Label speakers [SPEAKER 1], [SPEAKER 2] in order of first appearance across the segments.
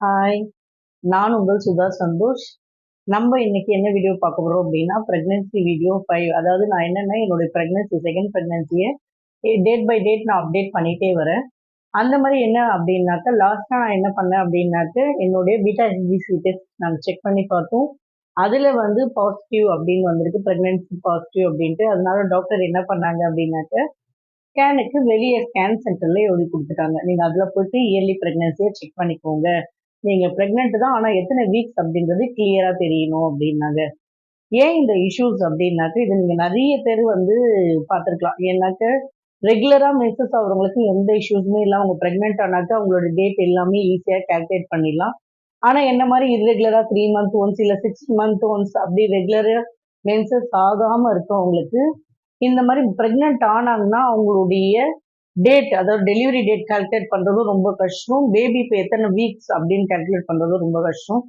[SPEAKER 1] Hi நான் உங்கள் சுதா சந்தோஷ். நம்ம இன்னைக்கு என்ன வீடியோ பார்க்க போகிறோம் அப்படின்னா ப்ரெக்னென்சி வீடியோ ஃபைவ் அதாவது நான் என்னென்ன என்னுடைய ப்ரெக்னென்சி செகண்ட் ப்ரெக்னென்சியை டேட் பை டேட் நான் அப்டேட் பண்ணிகிட்டே வரேன். அந்த மாதிரி என்ன அப்படின்னாக்க லாஸ்ட்டாக நான் என்ன பண்ணேன் அப்படின்னாக்க என்னுடைய பீட்டா ஹெச்ஜிசி டெஸ்ட் நாங்கள் செக் பண்ணி பார்த்தோம். அதில் வந்து பாசிட்டிவ் அப்படின்னு வந்திருக்கு ப்ரெக்னென்சி பாசிட்டிவ் அப்படின்ட்டு. அதனால டாக்டர் என்ன பண்ணாங்க அப்படின்னாக்க ஸ்கேனுக்கு வெளியே ஸ்கேன் சென்டரில் எழுதி கொடுத்துட்டாங்க. நீங்கள் அதில் போயிட்டு இயர்லி ப்ரெக்னென்சியை செக் பண்ணிக்கோங்க. நீங்கள் ப்ரெக்னென்ட் தான் ஆனால் எத்தனை வீக்ஸ் அப்படின்றது கிளியராக தெரியணும் அப்படின்னாங்க. ஏன் இந்த இஷ்யூஸ் அப்படின்னாக்க இது நீங்கள் நிறைய பேர் வந்து பார்த்துருக்கலாம். ஏன்னாக்க ரெகுலராக மெசஸ் ஆகிறவங்களுக்கு எந்த இஷ்யூஸுமே இல்லை அவங்க ப்ரெக்னென்ட் ஆனாக்க அவங்களோட டேட் எல்லாமே ஈஸியாக கால்குலேட் பண்ணிடலாம். ஆனால் என்ன மாதிரி இர்ரெகுலராக த்ரீ மந்த் ஒன்ஸ் இல்லை சிக்ஸ் மந்த் ஒன்ஸ் அப்படி ரெகுலராக மென்சஸ் ஆகாமல் இருக்கவங்களுக்கு இந்த மாதிரி ப்ரெக்னென்ட் ஆனாங்கன்னா அவங்களுடைய டேட் அதாவது டெலிவரி டேட் கால்குலேட் பண்ணுறதும் ரொம்ப கஷ்டம். பேபி இப்போ எத்தனை வீக்ஸ் அப்படின்னு கால்குலேட் பண்ணுறதும் ரொம்ப கஷ்டம்.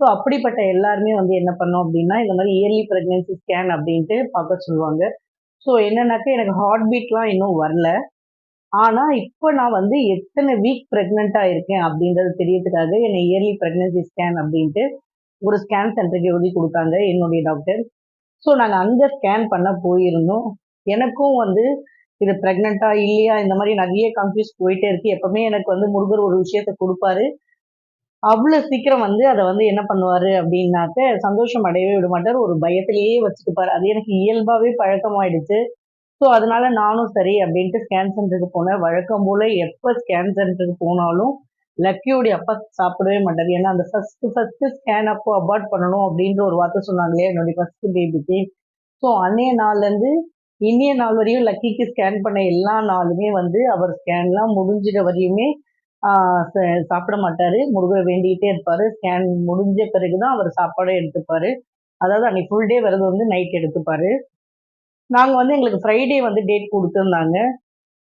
[SPEAKER 1] ஸோ அப்படிப்பட்ட எல்லாருமே வந்து என்ன பண்ணோம் அப்படின்னா இந்த மாதிரி இயர்லி ப்ரெக்னென்சி ஸ்கேன் அப்படின்ட்டு பார்க்க சொல்லுவாங்க. ஸோ என்னன்னாக்கா எனக்கு ஹார்ட் பீட்லாம் இன்னும் வரல. ஆனால் இப்போ நான் வந்து எத்தனை வீக் ப்ரெக்னெண்ட்டாக இருக்கேன் அப்படின்றது தெரியறதுக்காக என்னை இயர்லி ப்ரெக்னென்சி ஸ்கேன் அப்படின்ட்டு ஒரு ஸ்கேன் சென்டருக்கு எழுதி கொடுத்தாங்க என்னுடைய டாக்டர் ஸோ நாங்கள் அங்கே ஸ்கேன் பண்ண போயிருந்தோம். எனக்கும் வந்து இது ப்ரெக்னெண்ட்டா இல்லையா? இந்த மாதிரி நிறைய கன்ஃபியூஸ் போயிட்டே இருக்கு. எப்பவுமே எனக்கு வந்து முருகர் ஒரு விஷயத்த கொடுப்பாரு. அவ்வளோ சீக்கிரம் வந்து அதை வந்து என்ன பண்ணுவாரு அப்படின்னாக்க சந்தோஷம் அடையவே விட மாட்டார். ஒரு பயத்திலேயே வச்சுக்குப்பாரு அது எனக்கு இயல்பாகவே பழக்கமாயிடுச்சு. ஸோ அதனால நானும் சரி அப்படின்ட்டு ஸ்கேன் சென்டருக்கு போனேன். வழக்கம் போல எப்போ ஸ்கேன் சென்டருக்கு போனாலும் லக்கியோடைய அப்பா சாப்பிடவே மாட்டார். ஏன்னா அந்த ஃபஸ்ட்டு ஃபஸ்ட்டு ஸ்கேன் அப்போ அபார்ட் பண்ணணும் அப்படின்ற ஒரு வார்த்தை சொன்னாங்களே என்னுடைய ஃபஸ்ட்டு பேபிக்கு ஸோ அன்னைய நாள்லேருந்து இன்னைய நாள் வரையும் லக்கிக்கு ஸ்கேன் பண்ண எல்லா நாளுமே வந்து அவர் ஸ்கேன்லாம் முடிஞ்சிட வரையுமே சாப்பிட மாட்டார். முருகரை வேண்டிகிட்டே இருப்பார். ஸ்கேன் முடிஞ்ச பிறகு தான் அவர் சாப்பாடே எடுத்துப்பார். அதாவது அன்னைக்கு ஃபுல் டே வரது வந்து நைட் எடுத்துப்பார். நாங்கள் வந்து எங்களுக்கு ஃப்ரைடே வந்து டேட் கொடுத்துருந்தாங்க.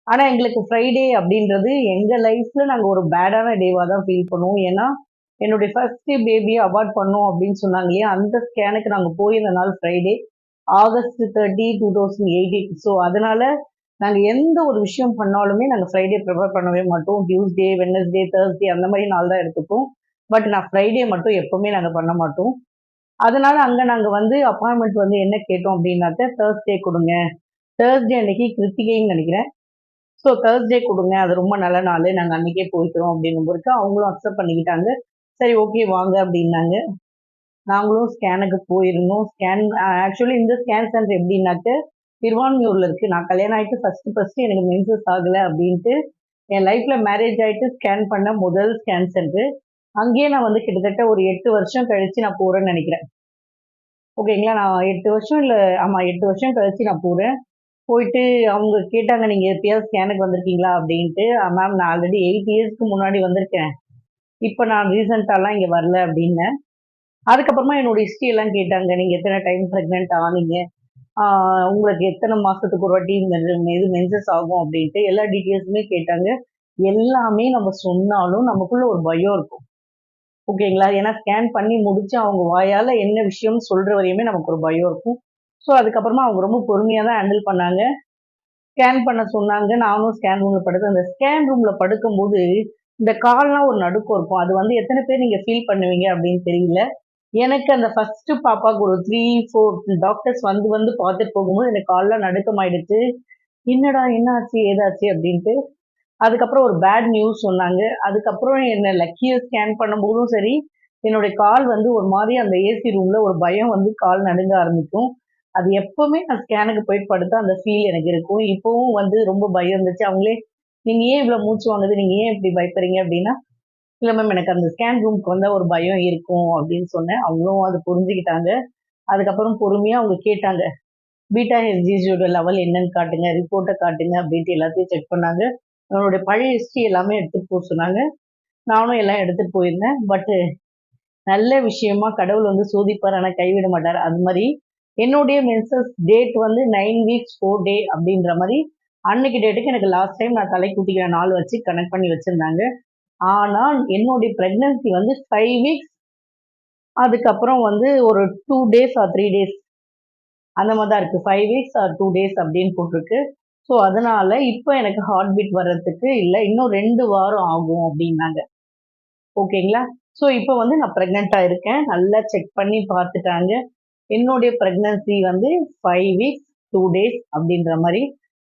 [SPEAKER 1] ஆனால் எங்களுக்கு ஃப்ரைடே அப்படின்றது எங்கள் லைஃப்பில் நாங்கள் ஒரு பேடான டேவாக தான் ஃபீல் பண்ணுவோம். ஏன்னா என்னுடைய ஃபர்ஸ்ட் பேபியை அவார்ட் பண்ணோம் அப்படின்னு சொன்னாங்க இல்லையா? அந்த ஸ்கேனுக்கு நாங்கள் போயிருந்த நாள் Friday August thirty two thousand eighteen so அதனால நாங்கள் எந்த ஒரு விஷயம் பண்ணாலுமே நாங்கள் ஃப்ரைடே ப்ரிப்பேர் பண்ணவே மாட்டோம். டியூஸ்டே வெனஸ்டே தேர்ஸ்டே அந்த மாதிரி நாள் தான் எடுத்துப்போம். பட் நான் ஃப்ரைடே மட்டும் எப்போவுமே நாங்கள் பண்ண மாட்டோம். அதனால அங்கே நாங்கள் வந்து அப்பாயின்மெண்ட் வந்து என்ன கேட்டோம் அப்படின்னாக்க தேர்ஸ்டே கொடுங்க. தேர்ஸ்டே அன்னைக்கு கிருத்திகைன்னு நினைக்கிறேன். ஸோ தேர்ஸ்டே கொடுங்க. அது ரொம்ப நல்ல நாள். நாங்கள் அன்றைக்கே போய்க்கிறோம் அப்படின்னும் பொறுத்து அவங்களும் அக்செப்ட் பண்ணிக்கிட்டாங்க. சரி ஓகே வாங்க அப்படின்னாங்க. நாங்களும் ஸ்கேனுக்கு போயிருந்தோம். ஸ்கேன் ஆக்சுவலி இந்த ஸ்கேன் சென்டர் எப்படின்னாக்க திருவான்மியூரில் இருக்குது நான் கல்யாணம் ஆகிட்டு ஃபஸ்ட்டு ஃபஸ்ட்டு எனக்கு மென்சஸ் ஆகலை அப்படின்ட்டு என் லைஃப்பில் மேரேஜ் ஆகிட்டு ஸ்கேன் பண்ண முதல் ஸ்கேன் சென்டர் அங்கேயே நான் வந்து கிட்டத்தட்ட ஒரு எட்டு வருஷம் கழித்து நான் போகிறேன்னு நினைக்கிறேன். ஓகேங்களா நான் எட்டு வருஷம் இல்லை ஆமாம் எட்டு வருஷம் கழித்து நான் போகிறேன் போயிட்டு அவங்க கேட்டாங்க நீங்கள் எப்பயாவது ஸ்கேனுக்கு வந்திருக்கீங்களா? அப்படின்ட்டு மேம் நான் ஆல்ரெடி எயிட் இயர்ஸ்க்கு முன்னாடி வந்திருக்கேன். இப்போ நான் ரீசெண்டாலாம் இங்கே வரல அப்படின்னேன். அதுக்கப்புறமா என்னோட ஹிஸ்ட்ரி எல்லாம் கேட்டாங்க. நீங்கள் எத்தனை டைம் ப்ரெக்னென்ட் ஆனீங்க? உங்களுக்கு எத்தனை மாதத்துக்கு ஒரு வாட்டி இது மென்சஸ் ஆகும் அப்படின்ட்டு எல்லா டீட்டெயில்ஸுமே கேட்டாங்க. எல்லாமே நம்ம சொன்னாலும் நமக்குள்ள ஒரு பயம் இருக்கும். ஓகேங்களா ஏன்னா ஸ்கேன் பண்ணி முடிச்சு அவங்க வாயால் என்ன விஷயம் சொல்கிற வரையுமே நமக்கு ஒரு பயம் இருக்கும். ஸோ அதுக்கப்புறமா அவங்க ரொம்ப பொறுமையாக தான் ஹேண்டில் பண்ணாங்க. ஸ்கேன் பண்ண சொன்னாங்க. நானும் ஸ்கேன் ரூமில் படுத்து அந்த ஸ்கேன் ரூமில் படுக்கும்போது இந்த கால்லாம் ஒரு நடுக்கம் இருக்கும். அது வந்து எத்தனை பேர் நீங்கள் ஃபீல் பண்ணுவீங்க அப்படின்னு தெரியல. எனக்கு அந்த ஃபர்ஸ்ட் பாப்பாவுக்கு ஒரு த்ரீ ஃபோர் டாக்டர்ஸ் வந்து வந்து பார்த்துட்டு போகும்போது எனக்கு கால்லாம் நடுக்கமாயிடுச்சு. என்னடா என்னாச்சு ஏதாச்சு? அப்படின்ட்டு. அதுக்கப்புறம் ஒரு பேட் நியூஸ் சொன்னாங்க. அதுக்கப்புறம் என்னை லக்கியை ஸ்கேன் பண்ணும்போதும் சரி என்னுடைய கால் வந்து ஒரு மாதிரி அந்த ஏசி ரூமில் ஒரு பயம் வந்து கால் நடுங்க ஆரம்பிக்கும். அது எப்போவுமே நான் ஸ்கேனுக்கு போயிட்டு படுத்தா அந்த ஃபீல் எனக்கு இருக்கும். இப்போவும் வந்து ரொம்ப பயம் இருந்துச்சு. அவங்களே நீங்கள் ஏன் இவ்வளோ மூச்சு வாங்குது? நீங்கள் ஏன் இப்படி பயப்படுறீங்க? அப்படின்னா இல்லை மேம் எனக்கு அந்த ஸ்கேன் ரூமுக்கு வந்தால் ஒரு பயம் இருக்கும் அப்படின்னு சொன்னேன். அவங்களும் அதை புரிஞ்சுக்கிட்டாங்க. அதுக்கப்புறம் பொறுமையாக அவங்க கேட்டாங்க. பீட்டா ஹெச்ஜிஜியோட லெவல் என்னன்னு காட்டுங்க ரிப்போர்ட்டை காட்டுங்க அப்படின்ட்டு எல்லாத்தையும் செக் பண்ணாங்க. அவனுடைய பழைய ஹிஸ்ட்ரி எல்லாமே எடுத்துகிட்டு போக சொன்னாங்க. நானும் எல்லாம் எடுத்துகிட்டு போயிருந்தேன். பட்டு நல்ல விஷயமா கடவுள் வந்து சோதிப்பார் ஆனால் கைவிட மாட்டார். அது மாதிரி என்னுடைய மென்சஸ் டேட் வந்து நைன் வீக்ஸ் ஃபோர் டே அப்படின்ற மாதிரி அன்னைக்கு டேட்டுக்கு எனக்கு லாஸ்ட் டைம் நான் தலை கூட்டிக்கிற நாள் வச்சு கனெக்ட் பண்ணி வச்சுருந்தாங்க. ஆனால் என்னுடைய ப்ரெக்னன்சி வந்து ஃபைவ் வீக்ஸ் அதுக்கப்புறம் வந்து ஒரு two days or three days அந்த மாதிரி தான் இருக்குது five weeks or two days அப்படின்னு போட்டிருக்கு. ஸோ அதனால் இப்போ எனக்கு ஹார்ட் பீட் வர்றதுக்கு இல்லை இன்னும் ரெண்டு வாரம் ஆகும் அப்படின்னாங்க. ஓகேங்களா? ஸோ இப்போ வந்து நான் ப்ரெக்னெண்ட்டாக இருக்கேன். நல்லா செக் பண்ணி பார்த்துட்டாங்க. என்னுடைய ப்ரெக்னன்சி வந்து ஃபைவ் வீக்ஸ் டூ டேஸ் அப்படின்ற மாதிரி.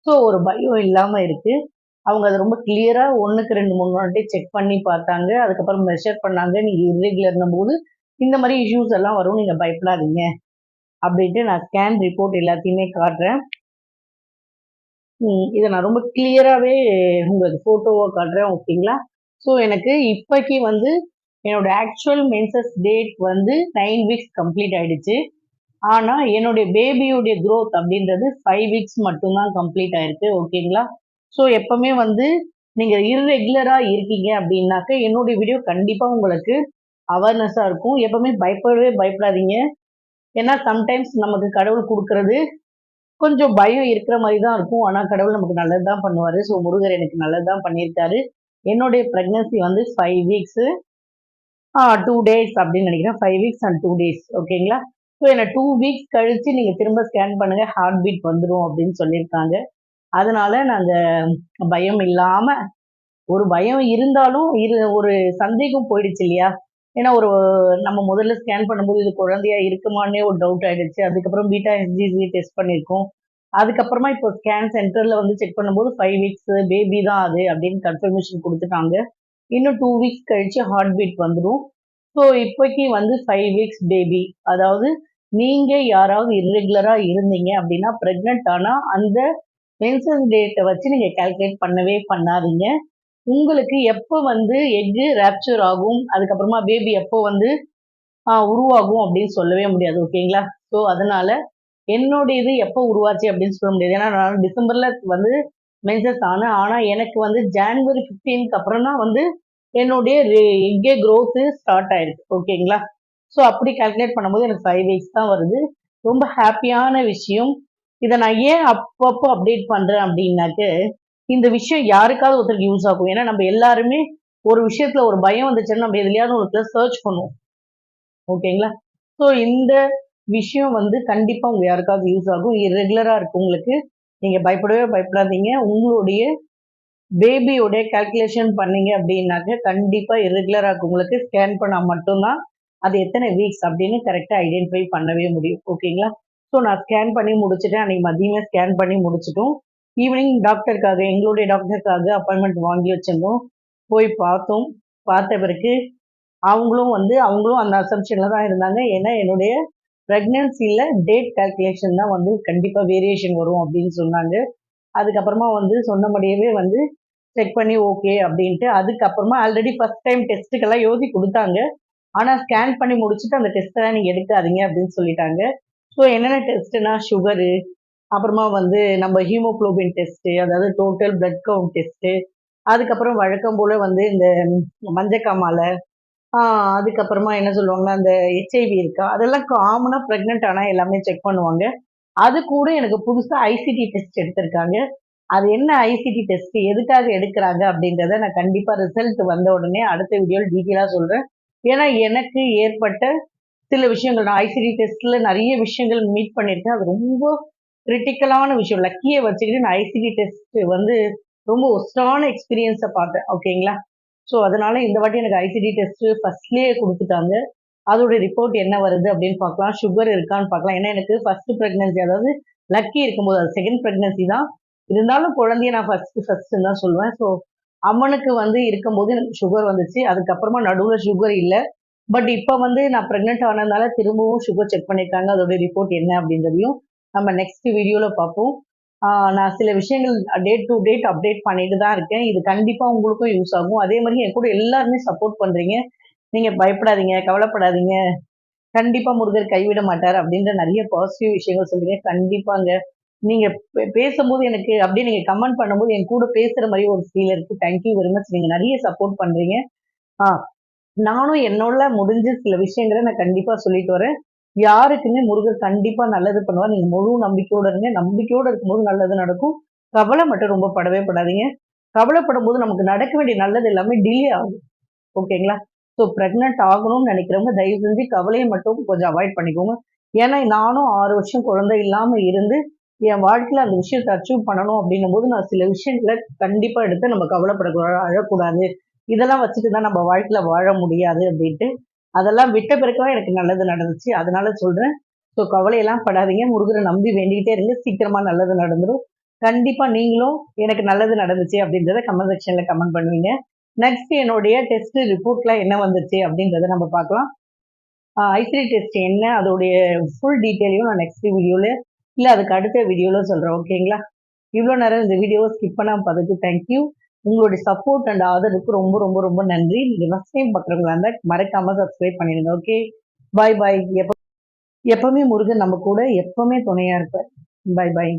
[SPEAKER 1] ஸோ ஒரு பயம் இல்லாமல் இருக்குது அவங்க அதை ரொம்ப கிளியராக ஒன்றுக்கு ரெண்டு மூணு வாட்டி செக் பண்ணி பார்த்தாங்க. அதுக்கப்புறம் மெஷர் பண்ணாங்க. நீங்கள் இர்ரெகுலர்னும் போது இந்த மாதிரி இஷ்யூஸ் எல்லாம் வரும் நீங்கள் பயப்படாதீங்க. அப்படின்ட்டு நான் ஸ்கேன் ரிப்போர்ட் எல்லாத்தையுமே காட்டுறேன். இதை நான் ரொம்ப கிளியராகவே உங்களுக்கு ஃபோட்டோவை காட்டுறேன் ஓகேங்களா? ஸோ எனக்கு இப்போக்கி வந்து என்னோட ஆக்சுவல் மென்சஸ் டேட் வந்து நைன் வீக்ஸ் கம்ப்ளீட் ஆயிடுச்சு. ஆனால் என்னுடைய பேபியுடைய க்ரோத் அப்படின்றது ஃபைவ் வீக்ஸ் மட்டும்தான் கம்ப்ளீட் ஆயிருக்கு ஓகேங்களா? ஸோ எப்பவுமே வந்து நீங்கள் இர்ரெகுலராக இருக்கீங்க அப்படின்னாக்க என்னுடைய வீடியோ கண்டிப்பாக உங்களுக்கு அவேர்னஸாக இருக்கும். எப்பவுமே பயப்படவே பயப்படாதீங்க. ஏன்னா சம்டைம்ஸ் நமக்கு கடவுள் கொடுக்கறது கொஞ்சம் பயம் இருக்கிற மாதிரி தான் இருக்கும். ஆனால் கடவுள் நமக்கு நல்லது தான் பண்ணுவார். ஸோ முருகர் எனக்கு நல்லது தான் பண்ணியிருக்காரு. என்னுடைய ப்ரெக்னன்சி வந்து ஃபைவ் வீக்ஸு டூ டேஸ் அப்படின்னு நினைக்கிறேன். Five weeks and two days ஓகேங்களா ஸோ என்னை டூ வீக்ஸ் கழித்து நீங்கள் திரும்ப ஸ்கேன் பண்ணுங்கள் ஹார்ட் பீட் வந்துடும் அப்படின்னு சொல்லியிருக்காங்க. அதனால நாங்கள் பயம் இல்லாமல் ஒரு பயம் இருந்தாலும் இரு ஒரு சந்தேகம் போயிடுச்சு இல்லையா? ஏன்னா ஒரு நம்ம முதல்ல ஸ்கேன் பண்ணும்போது இது குழந்தையா இருக்குமான்னே ஒரு டவுட் ஆயிடுச்சு. அதுக்கப்புறம் பீட்டா எஸ்ஜிசி டெஸ்ட் பண்ணியிருக்கோம் அதுக்கப்புறமா இப்போ ஸ்கேன் சென்டரில் வந்து செக் பண்ணும்போது ஃபைவ் வீக்ஸ் பேபி தான் அது அப்படின்னு கன்ஃபர்மேஷன் கொடுத்துட்டாங்க. இன்னும் டூ வீக்ஸ் கழிச்சு ஹார்ட் பீட் வந்துடும். ஸோ இப்போக்கி வந்து ஃபைவ் வீக்ஸ் பேபி அதாவது நீங்கள் யாராவது இர்ரெகுலராக இருந்தீங்க அப்படின்னா ப்ரெக்னென்ட் ஆனால் அந்த மென்சஸ் டேட்டை வச்சு நீங்கள் கால்குலேட் பண்ணவே பண்ணாதீங்க. உங்களுக்கு எப்போ வந்து எக்கு ரேப்சர் ஆகும் அதுக்கப்புறமா பேபி எப்போ வந்து உருவாகும் அப்படின்னு சொல்லவே முடியாது ஓகேங்களா ஸோ அதனால என்னுடைய இது எப்போ உருவாச்சு அப்படின்னு சொல்ல முடியாது. ஏன்னா நான் டிசம்பர்ல வந்து மென்சஸ் ஆனேன். ஆனால் எனக்கு வந்து ஜான்வரி ஃபிஃப்டீனுக்கு அப்புறம் தான் வந்து என்னுடைய எக்கே க்ரோத்து ஸ்டார்ட் ஆயிருக்கு ஓகேங்களா ஸோ அப்படி கால்குலேட் பண்ணும்போது எனக்கு ஃபைவ் வீக்ஸ் தான் வருது. ரொம்ப ஹாப்பியான விஷயம். இதை நான் ஏன் அப்பப்போ அப்டேட் பண்ணுறேன் அப்படின்னாக்கு இந்த விஷயம் யாருக்காவது ஒருத்தருக்கு யூஸ் ஆகும். ஏன்னா நம்ம எல்லாருமே ஒரு விஷயத்துல ஒரு பயம் வந்துச்சுன்னா நம்ம எதுலையாவது ஒருத்தர் சர்ச் பண்ணுவோம். ஓகேங்களா? ஸோ இந்த விஷயம் வந்து கண்டிப்பாக உங்கள் யாருக்காவது யூஸ் ஆகும். ரெகுலராக இருக்கு உங்களுக்கு நீங்கள் பயப்படவே பயப்படாதீங்க. உங்களுடைய பேபியோடைய கால்குலேஷன் பண்ணீங்க அப்படின்னாக்க கண்டிப்பாக இரெகுலராக இருக்கு உங்களுக்கு ஸ்கேன் பண்ணால் மட்டும்தான் அது எத்தனை வீக்ஸ் அப்படின்னு கரெக்டாக ஐடென்டிஃபை பண்ணவே முடியும். ஓகேங்களா? ஸோ நான் ஸ்கேன் பண்ணி முடிச்சுட்டேன். அன்றைக்கி மதியமே ஸ்கேன் பண்ணி முடிச்சிட்டோம். ஈவினிங் டாக்டருக்காக எங்களுடைய டாக்டருக்காக அப்பாயின்மெண்ட் வாங்கி வச்சிருந்தோம். போய் பார்த்தோம். பார்த்த பிறகு அவங்களும் வந்து அவங்களும் அந்த அசம்ஷனில் தான் இருந்தாங்க. ஏன்னா என்னுடைய ப்ரெக்னென்சியில் டேட் கால்குலேஷன் தான் வந்து கண்டிப்பாக வேரியேஷன் வரும் அப்படின்னு சொன்னாங்க. அதுக்கப்புறமா வந்து சொன்னபடியவே வந்து செக் பண்ணி ஓகே அப்படின்ட்டு அதுக்கப்புறமா ஆல்ரெடி ஃபஸ்ட் டைம் டெஸ்ட்டுக்கெல்லாம் எழுதி கொடுத்தாங்க. ஆனால் ஸ்கேன் பண்ணி முடிச்சுட்டு அந்த டெஸ்ட்டெல்லாம் நீங்கள் எடுக்காதீங்க அப்படின்னு சொல்லிட்டாங்க. ஸோ என்னென்ன டெஸ்ட்டுனா சுகரு அப்புறமா வந்து நம்ம ஹீமோகுளோபின் டெஸ்ட்டு அதாவது டோட்டல் பிளட் கவுண்ட் டெஸ்ட்டு அதுக்கப்புறம் வழக்கம் போல் வந்து இந்த மஞ்சக்காமாலை அதுக்கப்புறமா என்ன சொல்லுவாங்கன்னா அந்த ஹெச்ஐவி இருக்கா அதெல்லாம் காமனாக ப்ரெக்னென்ட் ஆனால் எல்லாமே செக் பண்ணுவாங்க. அது கூட எனக்கு புதுசாக ஐசிடி டெஸ்ட் எடுத்திருக்காங்க. அது என்ன ஐசிடி டெஸ்ட் எதுக்காக எடுக்கிறாங்க அப்படின்றத நான் கண்டிப்பாக ரிசல்ட் வந்த உடனே அடுத்த வீடியோவில் டீட்டெயிலாக சொல்கிறேன் ஏன்னா எனக்கு ஏற்பட்ட சில விஷயங்கள் நான் ஐசிடி டெஸ்ட்டில் நிறைய விஷயங்கள் மீட் பண்ணியிருக்கேன். அது ரொம்ப கிரிட்டிக்கலான விஷயம். லக்கியை வச்சுக்கிட்டு நான் ஐசிடி டெஸ்ட் வந்து ரொம்ப ஒஸ்டான எக்ஸ்பீரியன்ஸை பார்த்தேன். ஓகேங்களா ஸோ அதனால இந்த வாட்டி எனக்கு ஐசிடி டெஸ்ட் ஃபர்ஸ்ட்லேயே கொடுத்துட்டாங்க. அதோட ரிப்போர்ட் என்ன வருது அப்படின்னு பார்க்கலாம். சுகர் இருக்கான்னு பார்க்கலாம். ஏன்னா எனக்கு ஃபர்ஸ்ட் ப்ரெக்னன்சி அதாவது லக்கி இருக்கும்போது அது செகண்ட் ப்ரெக்னன்சி தான். இருந்தாலும் குழந்தைய நான் ஃபர்ஸ்ட் ஃபர்ஸ்ட்னு தான் சொல்லுவேன் ஸோ அம்மனுக்கு வந்து இருக்கும்போது எனக்கு சுகர் வந்துச்சு. அதுக்கப்புறமா நடுவில் சுகர் இல்லை. பட் இப்போ வந்து நான் ப்ரெக்னென்ட் ஆனதுனால திரும்பவும் சுகர் செக் பண்ணியிருக்காங்க அதோடைய ரிப்போர்ட் என்ன அப்படின்றதையும் நம்ம நெக்ஸ்ட் வீடியோவில் பார்ப்போம். நான் சில விஷயங்கள் டேட் டு டேட் அப்டேட் பண்ணிட்டு தான் இருக்கேன். இது கண்டிப்பாக உங்களுக்கும் யூஸ் ஆகும். அதே மாதிரி என் கூட எல்லாருமே சப்போர்ட் பண்ணுறீங்க நீங்கள் பயப்படாதீங்க கவலைப்படாதீங்க. கண்டிப்பாக முருகர் கைவிட மாட்டார் அப்படின்ற நிறைய பாசிட்டிவ் விஷயங்கள் சொல்றீங்க. கண்டிப்பாங்க. நீங்கள் பேசும்போது எனக்கு அப்படியே நீங்கள் கமெண்ட் பண்ணும்போது என் கூட பேசுகிற மாதிரி ஒரு ஃபீல் இருக்குது தேங்க்யூ வெரி மச் நீங்கள் நிறைய சப்போர்ட் பண்ணுறீங்க ஆ நானும் என்னோட முடிஞ்ச சில விஷயங்களை நான் கண்டிப்பாக சொல்லிட்டு வரேன். யாருக்குமே முருகர் கண்டிப்பாக நல்லது பண்ணுவார். நீங்கள் முழு நம்பிக்கையோட இருங்க. நம்பிக்கையோடு இருக்கும்போது நல்லது நடக்கும். கவலை மட்டும் ரொம்ப படவே படாதீங்க. கவலைப்படும் போது நமக்கு நடக்க வேண்டிய நல்லது எல்லாமே டிலே ஆகும். ஓகேங்களா? ஸோ ப்ரெக்னென்ட் ஆகணும்னு நினைக்கிறவங்க தயவு செஞ்சு கவலையை மட்டும் கொஞ்சம் அவாய்ட் பண்ணிக்கோங்க. ஏன்னா நானும் ஆறு வருஷம் குழந்தை இல்லாமல் இருந்து என் வாழ்க்கையில் அந்த விஷயத்தை அச்சீவ் பண்ணணும் அப்படின்னும் போது நான் சில விஷயங்களை கண்டிப்பாக எடுத்து நம்ம கவலைப்படக்கூடாது அழக்கூடாது. இதெல்லாம் வச்சுட்டு தான் நம்ம வாழ்க்கையில் வாழ முடியாது அப்படின்ட்டு அதெல்லாம் விட்ட பிறகுதான் எனக்கு நல்லது நடந்துச்சு. அதனால சொல்கிறேன் ஸோ கவலையெல்லாம் படாதீங்க. முருகரை நம்பி வேண்டிக்கிட்டே இருங்க. சீக்கிரமாக நல்லது நடந்துடும் கண்டிப்பாக நீங்களும் எனக்கு நல்லது நடந்துச்சு அப்படின்றத கமெண்ட் செக்ஷனில் கமெண்ட் பண்ணுவீங்க. நெக்ஸ்ட் என்னுடைய டெஸ்ட் ரிப்போர்ட்லாம் என்ன வந்துச்சு அப்படின்றத நம்ம பார்க்கலாம். ஐசிரி டெஸ்ட் என்ன? அதோடைய ஃபுல் டீட்டெயிலையும் நான் நெக்ஸ்ட் வீடியோவில் இல்லை அதுக்கு அடுத்த வீடியோவில் சொல்கிறேன் ஓகேங்களா இவ்வளோ நேரம் இந்த வீடியோவை ஸ்கிப் பண்ணாமல் பார்த்ததுக்கு தேங்க்யூ உங்களுடைய சப்போர்ட் அண்ட் ஆதரவுக்கு ரொம்ப ரொம்ப ரொம்ப நன்றி. நீங்கள் ஃபஸ்ட் டைம் பார்க்குறவங்களா இருந்தால் மறக்காமல் சப்ஸ்கிரைப் பண்ணிடுங்க ஓகே பாய் பாய் எப்போ எப்பவுமே முருகன் நம்ம கூட எப்பவுமே துணையாக இருப்பார். பாய் பாய்